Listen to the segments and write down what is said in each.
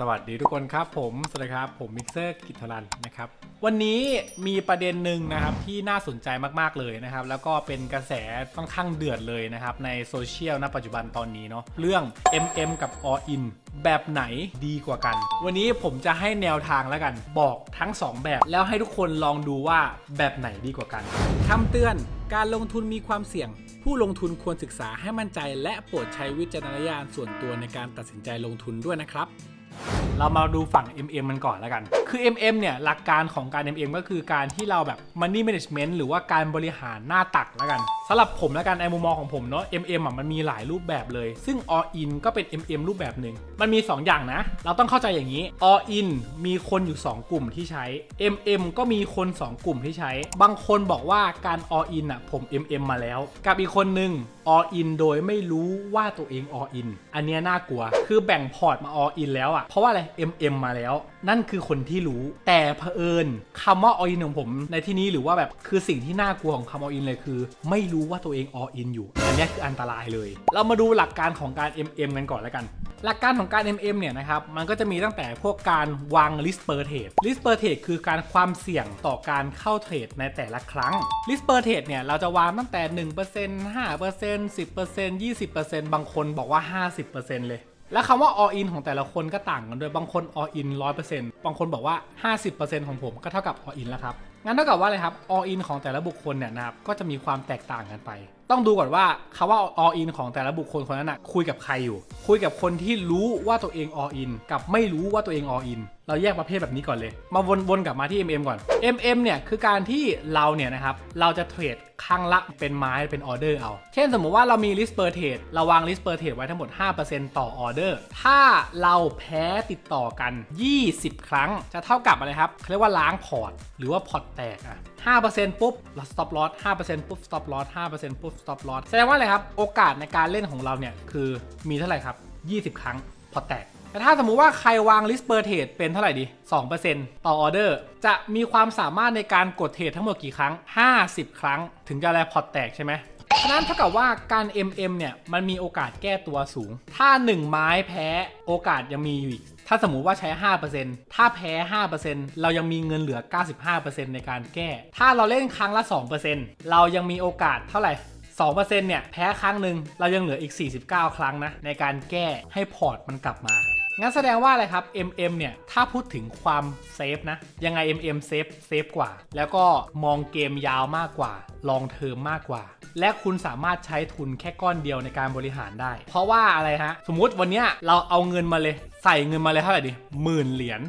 สวัสดีทุกคนครับผม สวัสดีครับ ผมมิกเซอร์กิตรันนะครับ วันนี้มีประเด็นหนึ่งนะครับที่น่าสนใจมากๆเลยนะครับ แล้วก็เป็นกระแสค่อนข้างเดือดเลยนะครับ ในโซเชียลณปัจจุบันตอนนี้เนาะเรื่อง MM กับ All In แบบไหนดีกว่ากัน วันนี้ผมจะให้แนวทางแล้วกัน บอกทั้ง 2 แบบ แล้วให้ทุกคนลองดูว่าแบบไหนดีกว่ากันคำเตือนการลงทุนมีความเสี่ยง ผู้ลงทุนควรศึกษาให้มั่นใจ และโปรดใช้วิจารณญาณส่วนตัวในการตัดสินใจลงทุนด้วยนะครับ เรามาดูฝั่ง MM มันก่อนแล้วกัน คือ MM เนี่ยหลักการของการ MM ก็คือการที่เราแบบ Money Management หรือว่าการบริหารหน้าตักแล้วกันสำหรับผมแล้วกันในมุมมองของผมเนาะ MM อะมันมีหลายรูปแบบเลย ซึ่ง All In ก็เป็น MM รูปแบบหนึ่งมันมี 2 อย่างนะ เราต้องเข้าใจอย่างนี้ All In มีคนอยู่ 2 กลุ่มที่ใช้ MM ก็มีคน 2 กลุ่มที่ใช้ บางคนบอกว่าการ All In อะผม MM มาแล้ว กับอีกคนนึง all in โดยไม่รู้ว่าตัวเอง all in อันเนี้ยน่ากลัว คือแบ่งพอร์ตมา all in แล้วอะเพราะว่าอะไร mm มาแล้ว นั่นคือคนที่รู้ แต่เผอิญคำว่า all in ของผม ในที่นี้หรือว่าแบบคือสิ่งที่น่ากลัวของคำ all in เลยคือ ไม่รู้ว่าตัวเอง all in อยู่ อันนี้คืออันตรายเลย เรามาดูหลักการของการ mm กันก่อนแล้วกัน หลักการของการ MM เนี่ยนะครับ มันก็จะมีตั้งแต่พวกการวาง list per trade list per trade คือการความเสี่ยงต่อการเข้าเทรดในแต่ละครั้ง list per trade เนี่ย เราจะวางตั้งแต่ 1% 5% 10% 20%บางคนบอกว่า 50%เลยแล้วคำว่า all in ของแต่ละคนก็ต่างกันด้วย บางคน all in 100%บางคนบอกว่า 50%ของผมก็เท่ากับ all in แล้วครับ งั้นเท่ากับว่าอะไรครับ all in ของแต่ละบุคคลเนี่ยนะครับ ก็จะมีความแตกต่างกันไป ต้องดูก่อนว่าคำว่า all in ของแต่ละบุคคลคนนั้นนะคุยกับใครอยู่ คุยกับคนที่รู้ว่าตัวเอง all in กับไม่รู้ว่าตัวเอง all in เราแยกประเภทแบบนี้ก่อนเลย มาวนๆกลับมาที่ MM ก่อน MM เนี่ยคือการที่เราเนี่ยนะครับเราจะเทรดครั้งละเป็นไม้เป็นออเดอร์เอา เช่นสมมุติว่าเรามี list per trade เราวาง list per trade ไว้ทั้งหมด 5%ต่อออเดอร์ ถ้าเราแพ้ติดต่อกัน 20 ครั้ง จะเท่ากับอะไรครับเขาเรียกว่าล้างพอร์ตหรือว่าพอร์ตแตกอะ5%ปุ๊บเรา stop loss 5%ปุ๊บ stop loss 5%ปุ๊บ stop loss แสดงว่าอะไรครับ โอกาสในการเล่นของเราเนี่ยคือมีเท่าไหร่ครับ 20 ครั้งพอแตก แต่ถ้าสมมุติว่าใครวาง list per trade เป็นเท่าไหร่ดี 2%ต่อออเดอร์ จะมีความสามารถในการกดเทรดทั้งหมดกี่ครั้ง 50 ครั้ง ถึงจะแลพอร์ตแตกใช่ไหมฉะนั้นเท่ากับว่าการ MM เนี่ยมันมีโอกาสแก้ตัวสูง ถ้า 1 ไม้แพ้โอกาสยังมีอยู่อีก ถ้าสมมุติว่าใช้ 5%ถ้าแพ้ 5%เรายังมีเงินเหลือ 95%ในการแก้ ถ้าเราเล่นครั้งละ 2%เรายังมีโอกาสเท่าไหร่2%เนี่ยแพ้ครั้งหนึ่งเรายังเหลืออีก 49 ครั้งนะในการแก้ให้พอร์ตมันกลับมา งั้นแสดงว่าอะไรครับ MM เนี่ย ถ้าพูดถึงความเซฟนะ ยังไง MM เซฟเซฟกว่า แล้วก็มองเกมยาวมากกว่า ลองเทอมมากกว่า และคุณสามารถใช้ทุนแค่ก้อนเดียวในการบริหารได้ เพราะว่าอะไรฮะ สมมุติวันเนี้ยเราเอาเงินมาเลย ใส่เงินมาเลยเท่าไหร่ดิหมื่นเหรียญ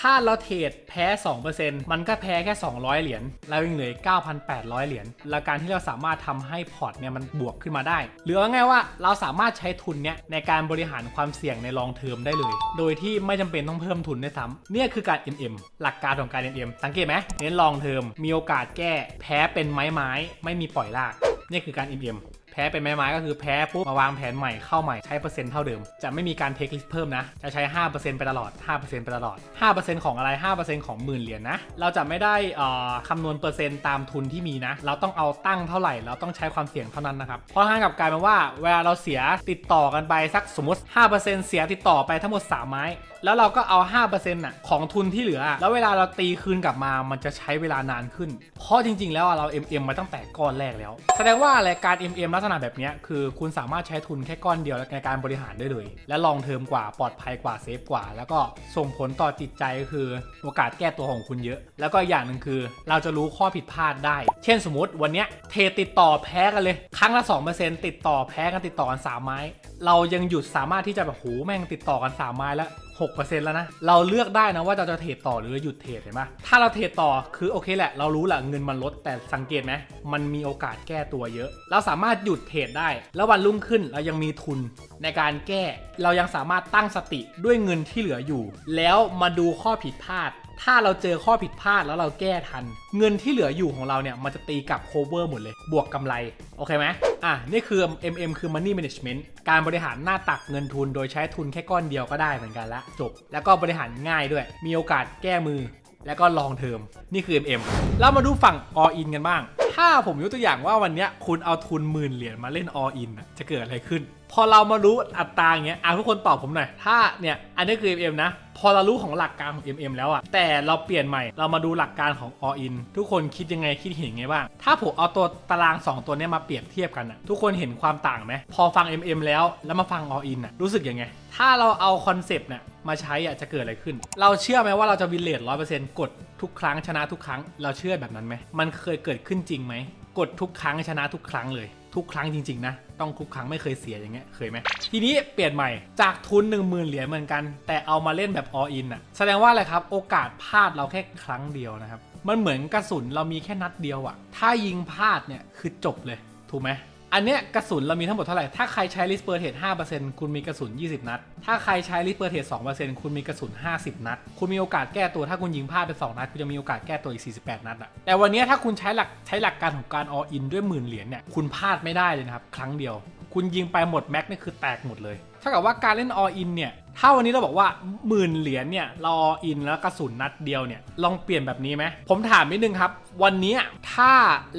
ถ้าเราเทรดแพ้ 2%มันก็แพ้แค่ 200 เหรียญเรายังเหลือ 9,800 เหรียญและการที่เราสามารถทำให้พอร์ตเนี่ยมันบวกขึ้นมาได้ หรือว่าไงายว่าเราสามารถใช้ทุนเนี่ยในการบริหารความเสี่ยงในลองเทอมได้เลย โดยที่ไม่จำเป็นต้องเพิ่มทุนด้วยซ้ำเนี่ยคือการ MM หลักการของการ MM สังเกตไหมเน้นลองเทอมมีโอกาสแก้แพ้เป็นไม้ไม้ไม่มีปล่อยลากนี่คือการ MM พ้เป็นไม้ไม้ก็คือแพ้ปุ๊บมาวางแผนใหม่เข้าใหม่ใช้เปอร์เซ็นต์เท่าเดิม จะไม่มีการเทคลิสเพิ่มนะ จะใช้ 5%ไปตลอด 5%ไปตลอด 5%ของอะไร 5%ของหมื่นเหรียญนะเราจะไม่ได้อ่อคำนวณเปอร์เซ็นต์ตามทุนที่มีนะ เราต้องเอาตั้งเท่าไหร่ เราต้องใช้ความเสี่ยงเท่านั้นนะครับเพราะทางกับกลายเป็นว่าเวลาเราเสียติดต่อกันไปสักสมมติ 5%เสียติดต่อไปทั้งหมด 3 ไม้ แล้วเราก็เอา 5%น่ะของทุนที่เหลือ แล้วเวลาเราตีคืนกลับมา มันจะใช้เวลานานขึ้น เพราะจริง ๆ แล้วเรา MM มาตั้งแต่ก้อนแรกแล้ว แสดงว่าอะไรการ MM ลักษณะแบบนี้คือคุณสามารถใช้ทุนแค่ก้อนเดียวในการบริหารได้เลย และลองเทอมกว่าปลอดภัยกว่าเซฟกว่า แล้วก็ส่งผลต่อจิตใจคือโอกาสแก้ตัวของคุณเยอะ แล้วก็อย่างหนึ่งคือ เราจะรู้ข้อผิดพลาดได้ เช่นสมมติวันนี้เทติดต่อแพ้กันเลย ครั้งละ 2%ติดต่อแพ้กันติดต่อกันสามไม้เรายังหยุดสามารถที่จะแบบโหแม่งติดต่อกันสามไม้แล้ว6%แล้วนะ เราเลือกได้นะว่าเราจะเทรดต่อหรือหยุดเทรดเห็นปะถ้าเราเทรดต่อคือโอเคแหละ เรารู้แหละเงินมันลดแต่สังเกตไหมมันมีโอกาสแก้ตัวเยอะ เราสามารถหยุดเทรดได้ แล้ววันรุ่งขึ้นเรายังมีทุนในการแก้ เรายังสามารถตั้งสติด้วยเงินที่เหลืออยู่ แล้วมาดูข้อผิดพลาด ถ้าเราเจอข้อผิดพลาดแล้วเราแก้ทัน เงินที่เหลืออยู่ของเราเนี่ย มันจะตีกลับ cover หมดเลย บวกกำไร โอเคไหมอะ นี่คือ MM คือ money management การบริหารหน้าตักเงินทุน โดยใช้ทุนแค่ก้อนเดียวก็ได้เหมือนกันละจบ แล้วก็บริหารง่ายด้วย มีโอกาสแก้มือ แล้วก็ลองเทอมนี่คือ MM เรามาดูฝั่ง all in กันบ้าง ถ้าผมยกตัวอย่างว่าวันเนี้ยคุณเอาทุนหมื่นเหรียญมาเล่น all in น่ะจะเกิดอะไรขึ้น พอเรามารู้อัตราอย่างเงี้ยอะทุกคนตอบผมหน่อยถ้าเนี่ยอันนี้คือ MM นะ พอเรารู้ของหลักการของ MM แล้วอะแต่เราเปลี่ยนใหม่เรามาดูหลักการของ All In ทุกคนคิดยังไงคิดเห็นไงบ้าง ถ้าผมเอาตัวตาราง 2 ตัวเนี้ยมาเปรียบเทียบกันอะทุกคนเห็นความต่างไหมพอฟัง MM แล้วแล้วมาฟัง All In อะรู้สึกยังไง ถ้าเราเอาคอนเซปต์เนี่ยมาใช้อะจะเกิดอะไรขึ้น เราเชื่อไหมว่าเราจะวินเลทร้อยเปอร์เซ็นต์กดทุกครั้งชนะทุกครั้ง เราเชื่อแบบนั้นไหมมันเคยเกิดขึ้นจริงไหม กดทุกครั้งชนะทุกครั้งเลย ทุกครั้งจริงๆนะ ต้องทุกครั้งไม่เคยเสียอย่างเงี้ยเคยไหมทีนี้เปลี่ยนใหม่จากทุน 1 0,000 เหรียญเหมือนกัน แต่เอามาเล่นแบบ all in อะแสดงว่าอะไรครับโอกาสพลาดเราแค่ครั้งเดียวนะครับมันเหมือนกระสุนเรามีแค่นัดเดียวอะถ้ายิงพลาดเนี่ยคือจบเลยถูกไหม อันเนี้ยกระสุนเรามีทั้งหมดเท่าไหร่ ถ้าใครใช้ลิสเปอร์เทส5%คุณมีกระสุน 20 นัด ถ้าใครใช้ลิสเปอร์เทส2%คุณมีกระสุน 50 นัด คุณมีโอกาสแก้ตัวถ้าคุณยิงพลาดไป 2 นัด คุณจะมีโอกาสแก้ตัวอีก 48 นัดอะแต่วันเนี้ยถ้าคุณใช้หลักใช้หลักการของการอออินด้วยหมื่นเหรียญเนี่ย คุณพลาดไม่ได้เลยนะครับ ครั้งเดียว คุณยิงไปหมดแม็กนี่คือแตกหมดเลย เท่ากับว่าการเล่นอออินเนี่ย ถ้าวันนี้เราบอกว่าหมื่นเหรียญเนี่ยเรา all in แล้วกระสุนนัดเดียวเนี่ยลองเปลี่ยนแบบนี้ไหมผมถามนิดนึงครับ วันนี้ถ้า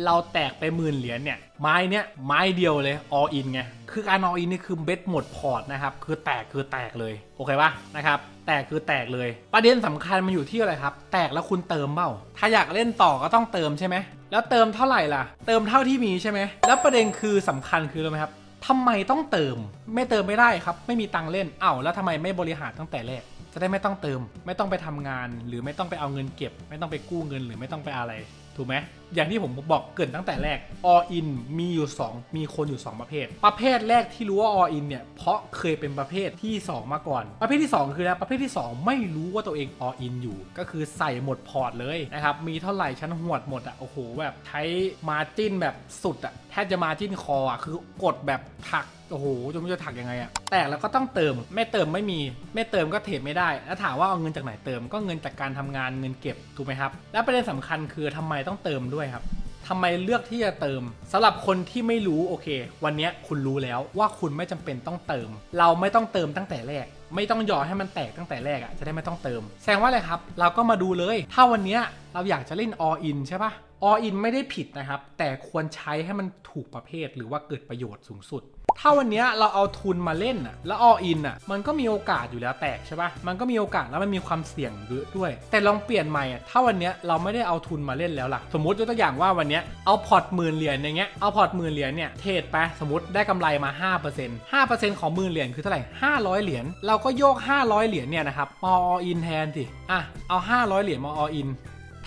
เราแตกไปหมื่นเหรียญเนี่ยไม้เนี่ยไม้เดียวเลย all in ไงคือการ all in นี่คือเบ็ดหมดพอร์ตนะครับคือแตกคือแตกเลยโอเคปะนะครับแตกคือแตกเลย ประเด็นสำคัญมันอยู่ที่อะไรครับ แตกแล้วคุณเติมเปล่า ถ้าอยากเล่นต่อก็ต้องเติมใช่ไหมแล้วเติมเท่าไหร่ล่ะ เติมเท่าที่มีใช่ไหมแล้วประเด็นคือสำคัญคืออะไรครับ ทำไมต้องเติม ไม่เติมไม่ได้ครับ ไม่มีตังค์เล่นเอ้าแล้วทำไมไม่บริหารตั้งแต่แรกจะได้ไม่ต้องเติม ไม่ต้องไปทำงาน หรือไม่ต้องไปเอาเงินเก็บ ไม่ต้องไปกู้เงินหรือไม่ต้องไปอะไร ถูกไหมอย่างที่ผมบอกเกินตั้งแต่แรก all in มีอยู่ 2 มีคนอยู่ 2 ประเภท ประเภทแรกที่รู้ว่า all in เนี่ย เพราะเคยเป็นประเภทที่ 2 มาก่อน ประเภทที่ 2 คือนะประเภทที่ 2 ไม่รู้ว่าตัวเอง all in อยู่ ก็คือใส่หมดพอร์ตเลยนะครับ มีเท่าไหร่ชั้นหวดหมดอะ โอ้โห แบบใช้มาจิ้นแบบสุดอะ แทบจะมาจิ้นคออะ คือกดแบบถักโอ้โหจะไม่จะถักยังไงอะแตกแล้วก็ต้องเติม ไม่เติมไม่มี ไม่เติมก็เทรดไม่ได้ แล้วถามว่าเอาเงินจากไหนเติม ก็เงินจากการทำงานเงินเก็บ ถูกไหมครับ และประเด็นสำคัญคือทำไมต้องเติมด้วยครับทำไมเลือกที่จะเติมสำหรับคนที่ไม่รู้โอเค วันเนี้ยคุณรู้แล้วว่าคุณไม่จำเป็นต้องเติม เราไม่ต้องเติมตั้งแต่แรก ไม่ต้องยอให้มันแตกตั้งแต่แรกอะ่ะจะได้ไม่ต้องเติม แสดงว่าอะไรครับ เราก็มาดูเลย ถ้าวันเนี้ยเราอยากจะเล่น all in ใช่ปะ all in ไม่ได้ผิดนะครับ แต่ควรใช้ให้มันถูกประเภทหรือว่าเกิดประโยชน์สูงสุด ถ้าวันนี้เราเอาทุนมาเล่นอะแล้ว all in อะมันก็มีโอกาสอยู่แล้วแตกใช่ปะมันก็มีโอกาสแล้วมันมีความเสี่ยงเยอะด้วย แต่ลองเปลี่ยนใหม่อะถ้าวันนี้เราไม่ได้เอาทุนมาเล่นแล้วล่ะ สมมติยกตัวอย่างว่าวันนี้เอาพอร์ตหมื่นเหรียญอย่างเงี้ยเอาพอร์ตหมื่นเหรียญเนี่ยเทรดไปสมมติได้กำไรมา 5% 5%ของหมื่นเหรียญคือเท่าไหร่500 เหรียญเราก็โยก 500 เหรียญเนี่ยนะครับมา all in แทนสิอะเอา 500 เหรียญมา all in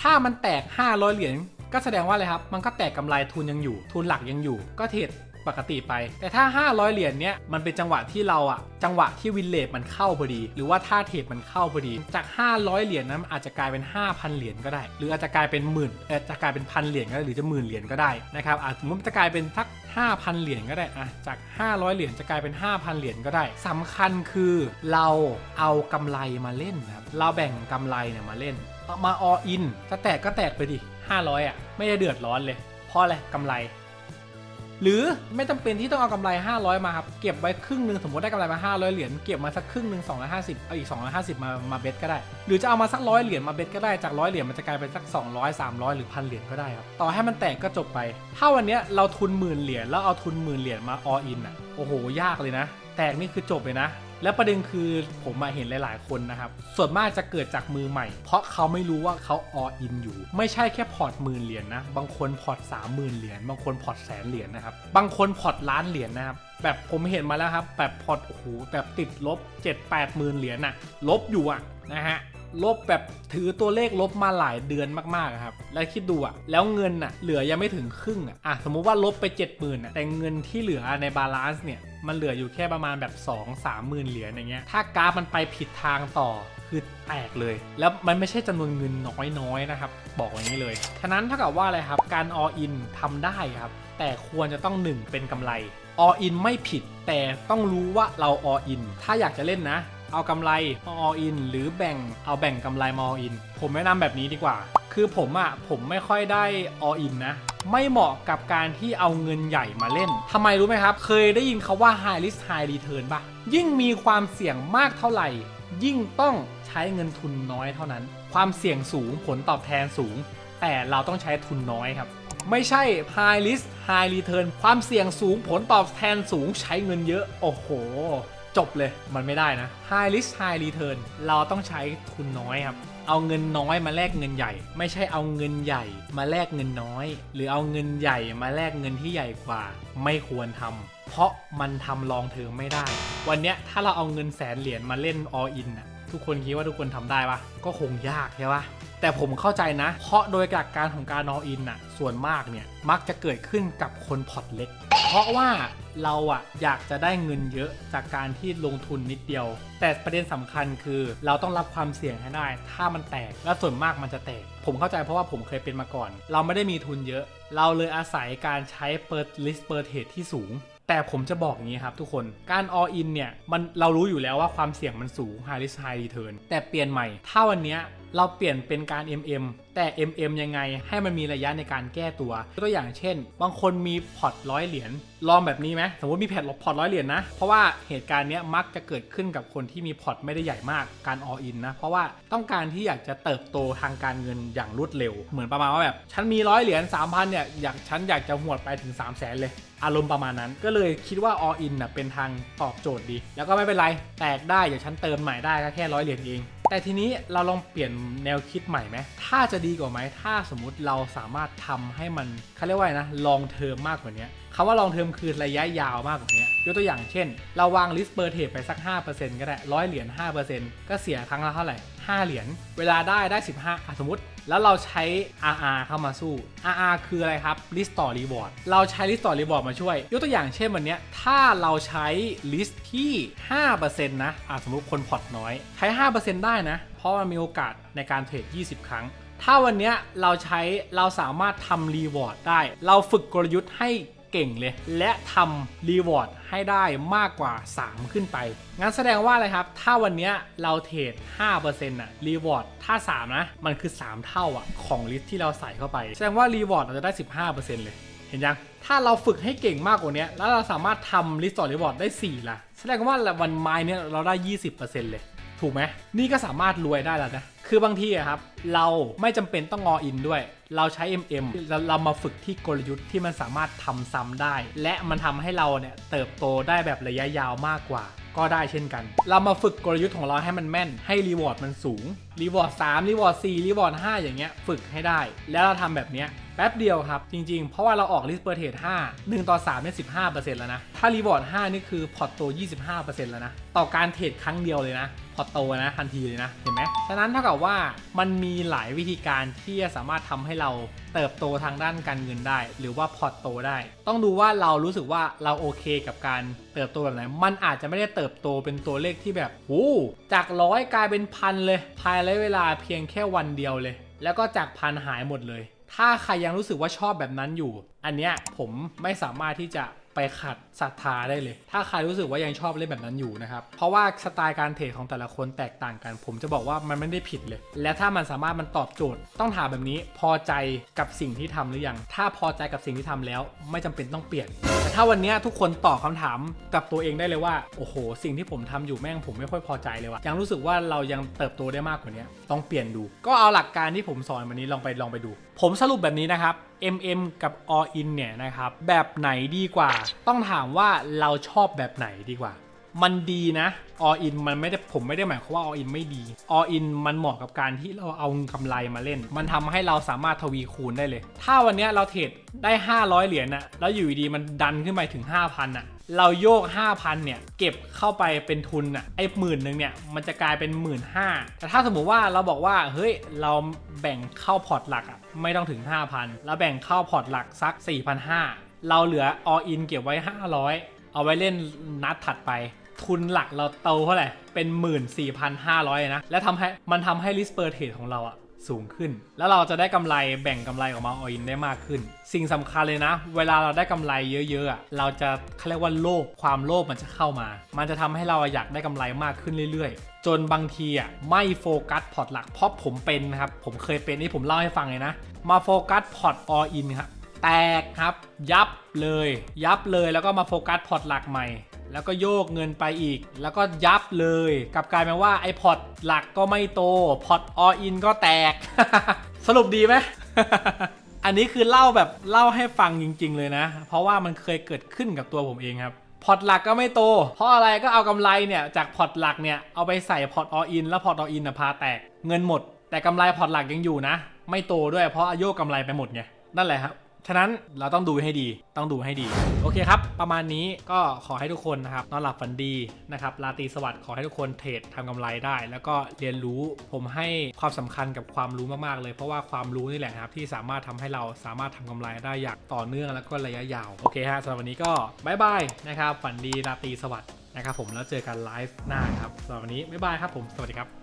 ถ้ามันแตก 500 เหรียญก็แสดงว่าอะไรครับ มันก็แตกกำไรทุนยังอยู่ ทุนหลักยังอยู่ ก็เทรด ปกติไป แต่ถ้า 500 เหรียญเนี้ยมันเป็นจังหวะที่เราอะจังหวะที่วินเลทมันเข้าพอดี หรือว่าท่าเทรดมันเข้าพอดี จาก 500 เหรียญนั้นอาจจะกลายเป็น 5,000 เหรียญก็ได้ หรืออาจจะกลายเป็นหมื่นออจจะกลายเป็นพันเหรียญก็ได้หรือจะหมื่นเหรียญก็ได้นะครับอาจสมมติมันจะกลายเป็นสัก 5,000 เหรียญก็ได้อะจาก 500 เหรียญจะกลายเป็น 5,000 เหรียญก็ได้สำคัญคือเราเอากำไรมาเล่นนะครับเราแบ่งกำไรเนี่ยมาเล่นมา all in จะแตกก็แตกไปดิ500อะไม่ได้เดือดร้อนเลยเพราะอะไรกำไร หรือไม่จำเป็นที่ต้องเอากำไร 500 มาครับ เก็บไว้ครึ่งหนึ่งสมมติได้กำไรมา 500 เหรียญเก็บมาสักครึ่งหนึ่ง250 เอาอีก 250 มามาเบสก็ได้ หรือจะเอามาสักร้อยเหรียญมาเบสก็ได้จากร้อยเหรียญมันจะกลายเป็นสัก 200 300 หรือพันเหรียญก็ได้ครับ ต่อให้มันแตกก็จบไป ถ้าวันนี้เราทุนหมื่นเหรียญแล้วเอาทุนหมื่นเหรียญมาออินอะโอ้โหยากเลยนะ แตกนี่คือจบเลยนะ แล้วประเด็นคือผมมาเห็นหลาย ๆ คนนะครับ ส่วนมากจะเกิดจากมือใหม่ เพราะเขาไม่รู้ว่าเขาออินอยู่ ไม่ใช่แค่พอร์ตหมื่นเหรียญนะ บางคนพอร์ตสามหมื่นเหรียญ บางคนพอร์ตแสนเหรียญนะครับ บางคนพอร์ตล้านเหรียญนะครับ แบบผมเห็นมาแล้วครับ แบบพอร์ตโอ้โหแบบติดลบ 7 8หมื่นเหรียญน่ะ ลบอยู่อะนะฮะ ลบแบบถือตัวเลขลบมาหลายเดือนมากๆครับ แล้วคิดดูอะแล้วเงินอะเหลือยังไม่ถึงครึ่งอะอะสมมุติว่าลบไป 7 0,000ื่นแต่เงินที่เหลือในบาลานซ์เนี่ย มันเหลืออยู่แค่ประมาณแบบ 2 3หมื่นเหรียญอย่างเงี้ย ถ้ากราฟมันไปผิดทางต่อคือแตกเลย แล้วมันไม่ใช่จำนวนเงินน้อยๆนะครับ บอกอย่างนี้เลย ฉะนั้นเท่ากับว่าอะไรครับ การ all in ทำได้ครับ แต่ควรจะต้อง 1 เป็นกำไร all in ไม่ผิด แต่ต้องรู้ว่าเรา all in ถ้าอยากจะเล่นนะ เอากำไรมา all in หรือแบ่งเอาแบ่งกำไรมา all in ผมแนะนำแบบนี้ดีกว่า คือผมอะ่ะผมไม่ค่อยได้ all in นะไม่เหมาะกับการที่เอาเงินใหญ่มาเล่น ทำไมรู้ไหมครับ เคยได้ยินเขาว่า high risk high return ปะยิ่งมีความเสี่ยงมากเท่าไหร่ ยิ่งต้องใช้เงินทุนน้อยเท่านั้น ความเสี่ยงสูงผลตอบแทนสูง แต่เราต้องใช้ทุนน้อยครับ ไม่ใช่ high risk high return ความเสี่ยงสูงผลตอบแทนสูงใช้เงินเยอะ โอ้โห จบเลยมันไม่ได้นะ high risk high return เราต้องใช้ทุนน้อยครับ เอาเงินน้อยมาแลกเงินใหญ่ ไม่ใช่เอาเงินใหญ่มาแลกเงินน้อย หรือเอาเงินใหญ่มาแลกเงินที่ใหญ่กว่า ไม่ควรทำเพราะมันทำลองเทอมไม่ได้ วันนี้ถ้าเราเอาเงินแสนเหรียญมาเล่น all in น่ะทุกคนคิดว่าทุกคนทำได้ปะก็คงยากใช่ปะ แต่ผมเข้าใจนะ เพราะโดยหลักการของการ all in น่ะส่วนมากเนี่ยมักจะเกิดขึ้นกับคนพอร์ตเล็ก เพราะว่าเราอะอยากจะได้เงินเยอะจากการที่ลงทุนนิดเดียว แต่ประเด็นสำคัญคือเราต้องรับความเสี่ยงให้ได้ ถ้ามันแตกและส่วนมากมันจะแตก ผมเข้าใจเพราะว่าผมเคยเป็นมาก่อน เราไม่ได้มีทุนเยอะ เราเลยอาศัยการใช้เปิดลิสต์เปิดเทรดที่สูงแต่ผมจะบอกอย่างนี้ครับทุกคน การ all in เนี่ย มันเรารู้อยู่แล้วว่าความเสี่ยงมันสูง high risk high return แต่เปลี่ยนใหม่ ถ้าวันเนี้ย เราเปลี่ยนเป็นการ MM แต่ MM ยังไงให้มันมีระยะในการแก้ตัวตัวอย่างเช่น บางคนมีพอร์ตร้อยเหรียญลองแบบนี้ไหมสมมติมีแพทพอร์ตร้อยเหรียญนะเพราะว่าเหตุการณ์เนี้ยมักจะเกิดขึ้นกับคนที่มีพอร์ตไม่ได้ใหญ่มากการ all in นะเพราะว่าต้องการที่อยากจะเติบโตทางการเงินอย่างรวดเร็ว เหมือนประมาณว่าแบบฉันมีร้อยเหรียญ3,000เนี่ยอยากฉันอยากจะหวดไปถึง 3 0 0แสนเลยอารมณ์ประมาณนั้นก็เลยคิดว่า all in น่ะเป็นทางตอบโจทย์ดี แล้วก็ไม่เป็นไร แตกได้ เดี๋ยวฉันเติมใหม่ได้ก็แค่ร้อยเหรียญเอง แต่ทีนี้เราลองเปลี่ยนแนวคิดใหม่ไหมถ้าจะดีกว่าไหมถ้าสมมติเราสามารถทำให้มันเขาเรียกว่านะลองเทอมมากกว่านี้ คำว่าลองเทอมคือระยะยาวมากกว่านี้ยกตัวอย่างเช่น เราวางลิสต์เปอร์เทรดไปสัก 5%ก็ได้ร้อยเหรียญ5%ก็เสียครั้งละเท่าไหร่ 5 เหรียญเวลาได้ได้ 15อะสมมติ แล้วเราใช้ RR เข้ามาสู้ RR คืออะไรครับ list ต่อ reward เราใช้ list ต่อ reward มาช่วย ยกตัวอย่างเช่นวันนี้ถ้าเราใช้ list ที่ 5%นะอะสมมติคนพอร์ตน้อย ใช้ 5%ได้นะ เพราะมันมีโอกาสในการเทรด20 ครั้งถ้าวันนี้เราใช้เราสามารถทำรีวอร์ดได้ เราฝึกกลยุทธ์ให้ เก่งเลย และทำรีวอร์ดให้ได้มากกว่า 3 ขึ้นไป งั้นแสดงว่าอะไรครับ ถ้าวันนี้เราเทรด5%น่ะรีวอร์ดถ้า 3 นะ มันคือ 3 เท่าอะของลิสที่เราใส่เข้าไป แสดงว่ารีวอร์ดเราจะได้ 15%เลยเห็นยัง ถ้าเราฝึกให้เก่งมากกว่านี้ แล้วเราสามารถทำลิสต์ต่อรีวอร์ดได้ 4 ล่ะ แสดงว่าวันไม้เนี่ยเราได้ 20%เลย ถูกไหม นี่ก็สามารถรวยได้แล้วนะ คือบางทีอะครับ เราไม่จำเป็นต้องงออินด้วย เราใช้ MM เราเรามาฝึกที่กลยุทธ์ที่มันสามารถทำซ้ำได้ และมันทำให้เราเนี่ยเติบโตได้แบบระยะยาวมากกว่า ก็ได้เช่นกัน เรามาฝึกกลยุทธ์ของเราให้มันแม่น ให้รีวอร์ดมันสูงรีวอร์ดสามรีวอร์ดสี่รีวอร์ดห้าอย่างเงี้ยฝึกให้ได้ แล้วเราทำแบบเนี้ย ป๊บเดียวครับ จริง ๆ เพราะว่าเราออกลิสเปอร์เทรด5 1 ต่อ3เนี่ย15%แล้วนะ ถ้ารีวอร์ด5นี่คือพอร์ตโต 25%แล้วนะ ต่อการเทรดครั้งเดียวเลยนะ พอร์ตโตนะทันทีเลยนะ เห็นไหมฉะนั้นเท่ากับว่ามันมีหลายวิธีการที่จะสามารถทำให้เราเติบโตทางด้านการเงินได้ หรือว่าพอร์ตโตได้ ต้องดูว่าเรารู้สึกว่าเราโอเคกับการเติบโตแบบไหน มันอาจจะไม่ได้เติบโตเป็นตัวเลขที่แบบโอ้จากร้อยกลายเป็นพันเลย ภายในเวลาเพียงแค่วันเดียวเลย แล้วก็จากพันหายหมดเลย ถ้าใครยังรู้สึกว่าชอบแบบนั้นอยู่ อันเนี้ยผมไม่สามารถที่จะ ไปขัดศรัทธาได้เลย ถ้าใครรู้สึกว่ายังชอบเล่นแบบนั้นอยู่นะครับ เพราะว่าสไตล์การเทรดของแต่ละคนแตกต่างกัน ผมจะบอกว่ามันไม่ได้ผิดเลย และถ้ามันสามารถมันตอบโจทย์ ต้องถามแบบนี้พอใจกับสิ่งที่ทำหรือยัง ถ้าพอใจกับสิ่งที่ทำแล้ว ไม่จำเป็นต้องเปลี่ยน แต่ถ้าวันนี้ทุกคนตอบคำถามกับตัวเองได้เลยว่า โอ้โห สิ่งที่ผมทำอยู่แม่งผมไม่ค่อยพอใจเลยว่ะ ยังรู้สึกว่าเรายังเติบโตได้มากกว่านี้ต้องเปลี่ยนดู ก็เอาหลักการที่ผมสอนวันนี้ลองไปลองไปดู ผมสรุปแบบนี้นะครับ MM กับ All In เนี่ยนะครับ แบบไหนดีกว่า ต้องถามว่าเราชอบแบบไหนดีกว่า มันดีนะ All In มันไม่ได้ผมไม่ได้หมายความว่า All In ไม่ดี All In มันเหมาะกับการที่เราเอากำไรมาเล่น มันทำให้เราสามารถทวีคูณได้เลย ถ้าวันนี้เราเทรดได้ 500 เหรียญน่ะแล้วอยู่ดีมันดันขึ้นไปถึง 5,000น่ะ เราโยก 5,000 เนี่ย เก็บเข้าไปเป็นทุนอะไอ้หมื่นหนึ่งเนี่ยมันจะกลายเป็น1 5ื่นแต่ถ้าสมมุติว่าเราบอกว่าเฮ้ยเราแบ่งเข้าพอร์ตหลักอะไม่ต้องถึง 5,000 แล้วแบ่งเข้าพอร์ตหลักสัก 4,500 เราเหลือ all in เก็บไว้ 500 เอาไว้เล่นนัดถัดไปทุนหลักเราโตเท่าไหร่เป็น 14,500 นะ และทำให้มันทำให้ risk per trade ของเราอะ สูงขึ้น แล้วเราจะได้กำไรแบ่งกำไรออกมาออินได้มากขึ้น สิ่งสำคัญเลยนะ เวลาเราได้กำไรเยอะๆเราจะเขาเรียกว่าโลภความโลภมันจะเข้ามา มันจะทำให้เราอยากได้กำไรมากขึ้นเรื่อยๆ จนบางทีอะไม่โฟกัสพอร์ตหลักเพราะผมเป็นนะครับผมเคยเป็นนี่ผมเล่าให้ฟังเลยนะ มาโฟกัสพอร์ตออินครับแตกครับ ยับเลย ยับเลยแล้วก็มาโฟกัสพอร์ตหลักใหม่ แล้วก็โยกเงินไปอีก แล้วก็ยับเลยกลับกลายเป็นว่าไอพอตหลักก็ไม่โตพอตออินก็แตก สรุปดีไหมอันนี้คือเล่าแบบเล่าให้ฟังจริง ๆ เลยนะ เพราะว่ามันเคยเกิดขึ้นกับตัวผมเองครับพอร์ตหลักก็ไม่โต เพราะอะไรก็เอากำไรเนี่ยจากพอร์ตหลักเนี่ยเอาไปใส่พอร์ตออินแล้วพอร์ตออินนะพาแตกเงินหมด แต่กำไรพอร์ตหลักยังอยู่นะ ไม่โตด้วยเพราะอายุกำไรไปหมดไงนั่นแหละครับ ฉะนั้นเราต้องดูให้ดี ต้องดูให้ดี โอเคครับ ประมาณนี้ก็ขอให้ทุกคนนะครับนอนหลับฝันดีนะครับราตรีสวัสดิ์ขอให้ทุกคนเทรดทำกำไรได้ แล้วก็เรียนรู้ผมให้ความสำคัญกับความรู้มากๆเลย เพราะว่าความรู้นี่แหละนะครับที่สามารถทำให้เราสามารถทำกำไรได้อย่างต่อเนื่องแล้วก็ระยะยาว โอเคฮะสำหรับวันนี้ก็บายบายนะครับฝันดีราตรีสวัสดิ์นะครับผมแล้วเจอกันไลฟ์หน้าครับสำหรับวันนี้บ๊ายบายครับผมสวัสดีครับ